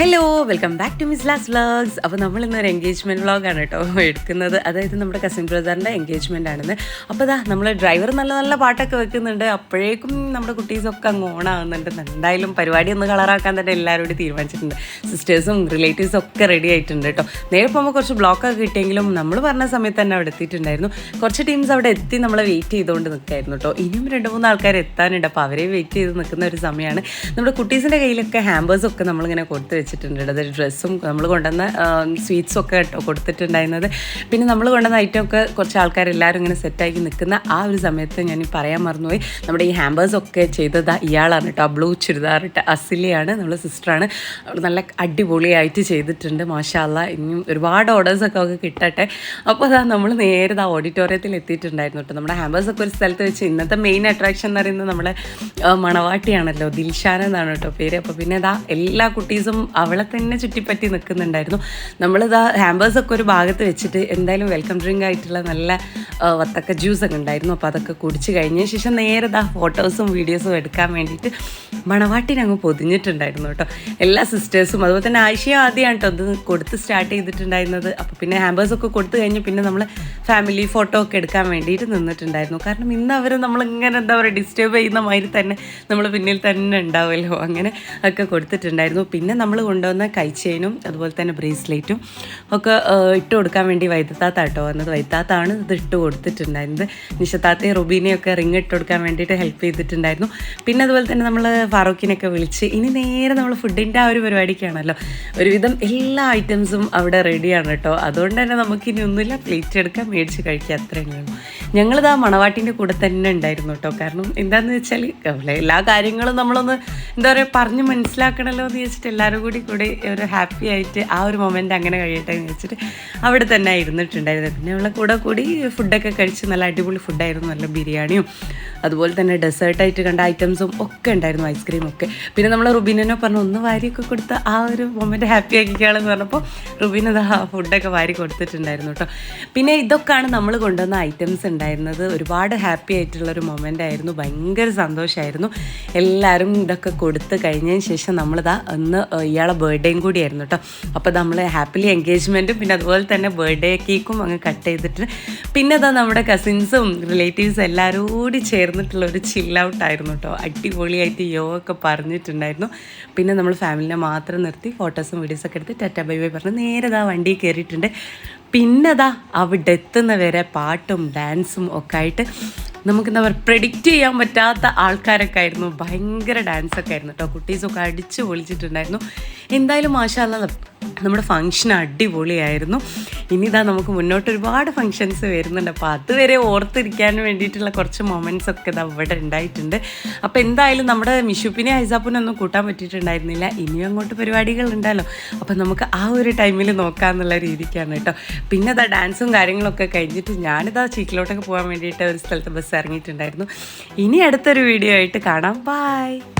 Hello welcome back to miss Las vlogs അപ്പോൾ നമ്മൾ ഇന്നൊരു എൻഗേജ്മെന്റ് വ്ളോഗാണ് കേട്ടോ എടുക്കുന്നത്. അതായത് നമ്മുടെ കസിൻ ബ്രദറിന്റെ എൻഗേജ്മെന്റ് ആണെന്ന്. അപ്പോൾ ഇതാ നമ്മൾ ഡ്രൈവർ നല്ല നല്ല പാട്ടൊക്കെ വെക്കുന്നുണ്ട്. അപ്പോഴേക്കും നമ്മുടെ കുട്ടീസൊക്കെ അങ്ങ് ഓണാകുന്നുണ്ട് എന്തായാലും പരിപാടി ഒന്ന് കളറാക്കാൻ തന്നെ എല്ലാവരും കൂടി തീരുമാനിച്ചിട്ടുണ്ട്. സിസ്റ്റേഴ്സും റിലേറ്റീവ്സും ഒക്കെ റെഡി ആയിട്ടുണ്ട് കേട്ടോ നേരെ പോകുമ്പോൾ കുറച്ച് ബ്ലോക്കൊക്കെ കിട്ടിയെങ്കിലും നമ്മൾ പറഞ്ഞ സമയത്ത് തന്നെ അവിടെ എത്തിയിട്ടുണ്ടായിരുന്നു. കുറച്ച് ടീംസ് അവിടെ എത്തി നമ്മളെ വെയിറ്റ് ചെയ്തുകൊണ്ട് നിൽക്കായിരുന്നു കേട്ടോ ഇനിയും രണ്ട് മൂന്ന് ആൾക്കാർ എത്താനുണ്ട്. അപ്പോൾ അവരെ വെയിറ്റ് ചെയ്ത് നിൽക്കുന്ന ഒരു സമയമാണ് നമ്മുടെ കുട്ടീസിന്റെ കയ്യിലൊക്കെ ഹാമ്പേഴ്സൊക്കെ നമ്മളിങ്ങനെ കൊടുത്ത് വെച്ചിട്ടുണ്ട് അതായത് ഡ്രസ്സും നമ്മൾ കൊണ്ടുവന്ന സ്വീറ്റ്സും ഒക്കെ കേട്ടോ കൊടുത്തിട്ടുണ്ടായിരുന്നത്. പിന്നെ നമ്മൾ കൊണ്ടുവന്ന ഐറ്റം ഒക്കെ കുറച്ച് ആൾക്കാർ എല്ലാവരും ഇങ്ങനെ സെറ്റാക്കി നിൽക്കുന്ന ആ ഒരു സമയത്ത് ഞാൻ പറയാൻ മറന്നുപോയി. നമ്മുടെ ഈ ഹാമ്പേഴ്സ് ഒക്കെ ചെയ്തത് ഇയാളാണ് കേട്ടോ. ബ്ലൂ ചുരിദാർ ഇട്ട അസിലിയാണ് നമ്മുടെ സിസ്റ്ററാണ് നല്ല അടിപൊളിയായിട്ട് ചെയ്തിട്ടുണ്ട് മാഷാല്ല ഇനിയും ഒരുപാട് ഓർഡേഴ്സൊക്കെ ഒക്കെ കിട്ടട്ടെ. അപ്പോൾ അതാ നമ്മൾ നേരെ ആ ഓഡിറ്റോറിയത്തിൽ എത്തിയിട്ടുണ്ടായിരുന്നു കേട്ടോ. നമ്മുടെ ഹാമ്പേഴ്സ് ഒക്കെ ഒരു സ്ഥലത്ത് വെച്ച് ഇന്നത്തെ മെയിൻ അട്രാക്ഷൻ എന്ന് പറയുന്നത് നമ്മുടെ മണവാട്ടിയാണല്ലോ. ദിൽഷാൻ എന്നാണ് കേട്ടോ പേര്. അപ്പോൾ പിന്നെ ഇതാ എല്ലാ കുട്ടീസും അവളെ തന്നെ ചുറ്റിപ്പറ്റി നിൽക്കുന്നുണ്ടായിരുന്നു. നമ്മളിതാ ഹാമ്പേഴ്സ് ഒക്കെ ഒരു ഭാഗത്ത് വെച്ചിട്ട് എന്തായാലും വെൽക്കം ഡ്രിങ്ക് ആയിട്ടുള്ള നല്ല വത്തക്ക ജ്യൂസ് ഒക്കെ ഉണ്ടായിരുന്നു. അപ്പോൾ അതൊക്കെ കുടിച്ച് കഴിഞ്ഞ ശേഷം നേരെ ഇതാ ഫോട്ടോസും വീഡിയോസും എടുക്കാൻ വേണ്ടിയിട്ട് മണവാട്ടിനെ അങ്ങ് പൊതിഞ്ഞിട്ടുണ്ടായിരുന്നു കേട്ടോ. എല്ലാ സിസ്റ്റേഴ്സും അതുപോലെ തന്നെ ആഴ്ചയും ആദ്യമാണ് കേട്ടോ ഇത് കൊടുത്ത് സ്റ്റാർട്ട് ചെയ്തിട്ടുണ്ടായിരുന്നത്. അപ്പോൾ പിന്നെ ഹാമ്പേഴ്സ് ഒക്കെ കൊടുത്തു കഴിഞ്ഞ് പിന്നെ നമ്മൾ ഫാമിലി ഫോട്ടോ ഒക്കെ എടുക്കാൻ വേണ്ടിയിട്ട് നിന്നിട്ടുണ്ടായിരുന്നു. കാരണം ഇന്ന് അവർ നമ്മളിങ്ങനെ എന്താ പറയുക ഡിസ്റ്റേബ് ചെയ്യുന്ന മാതിരി തന്നെ നമ്മൾ പിന്നിൽ തന്നെ ഉണ്ടാവുമല്ലോ. അങ്ങനെ ഒക്കെ കൊടുത്തിട്ടുണ്ടായിരുന്നു. പിന്നെ നമ്മൾ കൊണ്ടുവന്ന കൈച്ചെയിനും അതുപോലെ തന്നെ ബ്രേസ്ലെറ്റും ഒക്കെ ഇട്ട് കൊടുക്കാൻ വേണ്ടി വൈദ്യത്താത്ത കേട്ടോ വന്നത്. വൈദ്യത്താത്താണ് ഇത് ഇട്ട് കൊടുത്തിട്ടുണ്ടായിരുന്നത്. നിഷത്താത്തയും റുബീനെയൊക്കെ റിങ് ഇട്ട് കൊടുക്കാൻ വേണ്ടിയിട്ട് ഹെൽപ്പ് ചെയ്തിട്ടുണ്ടായിരുന്നു. പിന്നെ അതുപോലെ തന്നെ നമ്മൾ ഫാറൂഖിനെയൊക്കെ വിളിച്ച് ഇനി നേരെ നമ്മൾ ഫുഡിന്റെ ആ ഒരു പരിപാടിക്കാണല്ലോ. ഒരുവിധം എല്ലാ ഐറ്റംസും അവിടെ റെഡിയാണ് കേട്ടോ. അതുകൊണ്ട് തന്നെ നമുക്ക് ഇനി ഒന്നുമില്ല പ്ലേറ്റ് എടുക്കാൻ മേടിച്ച് കഴിക്കുക അത്രയും ഞങ്ങളിത് ആ മണവാട്ടിന്റെ കൂടെ തന്നെ ഉണ്ടായിരുന്നു കേട്ടോ. കാരണം എന്താണെന്ന് വെച്ചാൽ എല്ലാ കാര്യങ്ങളും നമ്മളൊന്ന് എന്താ പറയുക പറഞ്ഞ് മനസ്സിലാക്കണമല്ലോ എന്ന് വെച്ചിട്ട് എല്ലാവരും കൂടി കൂടി ഒരു ഹാപ്പി ആയിട്ട് ആ ഒരു മൊമെന്റ് അങ്ങനെ കഴിയട്ടെ എന്ന് വെച്ചിട്ട് അവിടെ തന്നെ ഇരുന്നിട്ടുണ്ടായിരുന്നു. പിന്നെ നമ്മളെ കൂടെ കൂടി ഫുഡൊക്കെ കഴിച്ച് നല്ല അടിപൊളി ഫുഡായിരുന്നു നല്ല ബിരിയാണിയും അതുപോലെ തന്നെ ഡെസേർട്ടായിട്ട് കണ്ട ഐറ്റംസും ഒക്കെ ഉണ്ടായിരുന്നു ഐസ്ക്രീം ഒക്കെ. പിന്നെ നമ്മൾ റുബീനെ പറഞ്ഞു ഒന്ന് വാരിയൊക്കെ കൊടുത്ത് ആ ഒരു മൊമെന്റ് ഹാപ്പി ആക്കിക്കാളെന്ന് പറഞ്ഞപ്പോൾ റുബിനത് ആ ഫുഡൊക്കെ വാരി കൊടുത്തിട്ടുണ്ടായിരുന്നു കേട്ടോ. പിന്നെ ഇതൊക്കെയാണ് നമ്മൾ കൊണ്ടുവന്ന ഐറ്റംസ് ഉണ്ടായിരുന്നത്. ഒരുപാട് ഹാപ്പി ആയിട്ടുള്ള ഒരു മൊമെന്റ് ആയിരുന്നു. ഭയങ്കര സന്തോഷമായിരുന്നു എല്ലാവരും ഇതൊക്കെ കൊടുത്ത് കഴിഞ്ഞതിന് ശേഷം നമ്മളിതാ ഒന്ന് ഇയാളെ ബർത്ത്ഡേയും കൂടിയായിരുന്നു കേട്ടോ അപ്പോൾ നമ്മൾ ഹാപ്പിലി എൻഗേജ്മെന്റും പിന്നെ അതുപോലെ തന്നെ ബർത്ത്ഡേ കേക്കും അങ്ങ് കട്ട് ചെയ്തിട്ട് പിന്നെ അതാ നമ്മുടെ കസിൻസും റിലേറ്റീവ്സും എല്ലാവരും കൂടി ചേർന്നിട്ടുള്ള ഒരു ചില്ല് ഔട്ട് ആയിരുന്നു കേട്ടോ അടിപൊളിയായിട്ട് യോ ഒക്കെ പറഞ്ഞിട്ടുണ്ടായിരുന്നു. പിന്നെ നമ്മൾ ഫാമിലിനെ മാത്രം നിർത്തി ഫോട്ടോസും വീഡിയോസൊക്കെ എടുത്ത് ടാറ്റ ബൈ ബൈ പറഞ്ഞ് നേരെ ഇതാ വണ്ടി കയറിയിട്ടുണ്ട് പിന്നെ അതാ അവിടെ എത്തുന്നവരെ പാട്ടും ഡാൻസും ഒക്കെ ആയിട്ട് നമുക്ക് എന്താ പറയുക പ്രെഡിക്റ്റ് ചെയ്യാൻ പറ്റാത്ത ആൾക്കാരൊക്കെ ആയിരുന്നു ഭയങ്കര ഡാൻസൊക്കെ ആയിരുന്നു കേട്ടോ. കുട്ടീസൊക്കെ അടിച്ച് പൊളിച്ചിട്ടുണ്ടായിരുന്നു എന്തായാലും മാഷാല്ല നമ്മുടെ ഫങ്ഷൻ അടിപൊളിയായിരുന്നു. ഇനി ഇതാ നമുക്ക് മുന്നോട്ട് ഒരുപാട് ഫങ്ഷൻസ് വരുന്നുണ്ട്. അപ്പോൾ അതുവരെ ഓർത്തിരിക്കാൻ വേണ്ടിയിട്ടുള്ള കുറച്ച് മൊമെന്റ്സ് ഒക്കെ ഇതാ ഇവിടെ ഉണ്ടായിട്ടുണ്ട്. അപ്പോൾ എന്തായാലും നമ്മുടെ മിഷുപ്പിനെ ഐസാപ്പിനൊന്നും കൂട്ടാൻ പറ്റിയിട്ടുണ്ടായിരുന്നില്ല. ഇനിയും അങ്ങോട്ട് പരിപാടികൾ ഉണ്ടല്ലോ. അപ്പോൾ നമുക്ക് ആ ഒരു ടൈമിൽ നോക്കാമെന്നുള്ള രീതിക്കാണ് കേട്ടോ. പിന്നെ ഇതാ ഡാൻസും കാര്യങ്ങളൊക്കെ കഴിഞ്ഞിട്ട് ഞാനിതാ ചീക്കിലോട്ടൊക്കെ പോകാൻ വേണ്ടിയിട്ട് ഒരു സ്ഥലത്ത് ബസ് ഇറങ്ങിയിട്ടുണ്ടായിരുന്നു. ഇനി അടുത്തൊരു വീഡിയോ ആയിട്ട് കാണാം. ബൈ